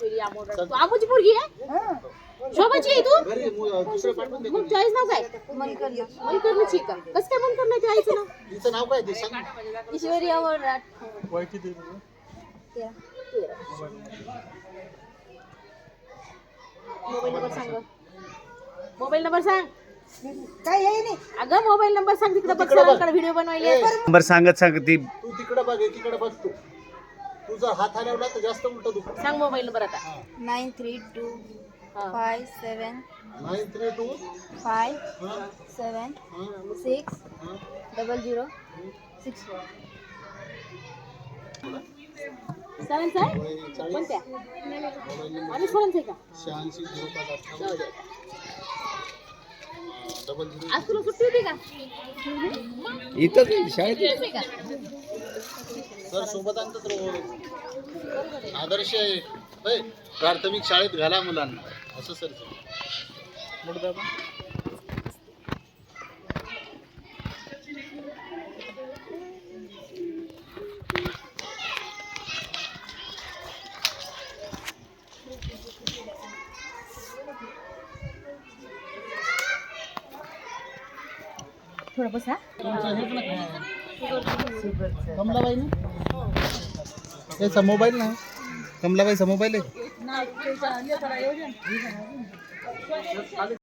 आमोची पोरगी आहे? शोभाची आहे तू? मग आईचं नाव काय? का? कसं काय मनकरण्याच्या आईचं नाव? तिचं नाव काय ते सांग. ना. ईश्वरी वय किती? मोबाईल नंबर सांग. मोबाईल नंबर सांग. काय आहे नाही अगं मोबाईल नंबर सांग तिकडे बघ तिकडं व्हिडिओ बनवायले. नंबर सांगत सांगत ती. तू तिकडे बघ एकीकडे बघ तू. तुझा हात हलवला तर जास्त उलट दुख सांग मोबाईल नंबर आता. नाईन थ्री टू हा. Five seven nine three two five seven six. Double zero six. Four सरांचं आहे कोणत्या? आणि सरांचं आहे का? शहाऐंशी झिरो पाच जाऊ अठ्ठावन्न. दे. Double zero. आज तुला सुट्टी होती का? इथं शाळेत सुट्टी होती का? सर सोबत आणतात रोज आदर्श आहे. प्राथमिक शाळेत घाला मुलांना. असं सर. थोडं बसा. कमलाबाई ना मोबाईल ना कमलाबाईचा मोबाईल आहे.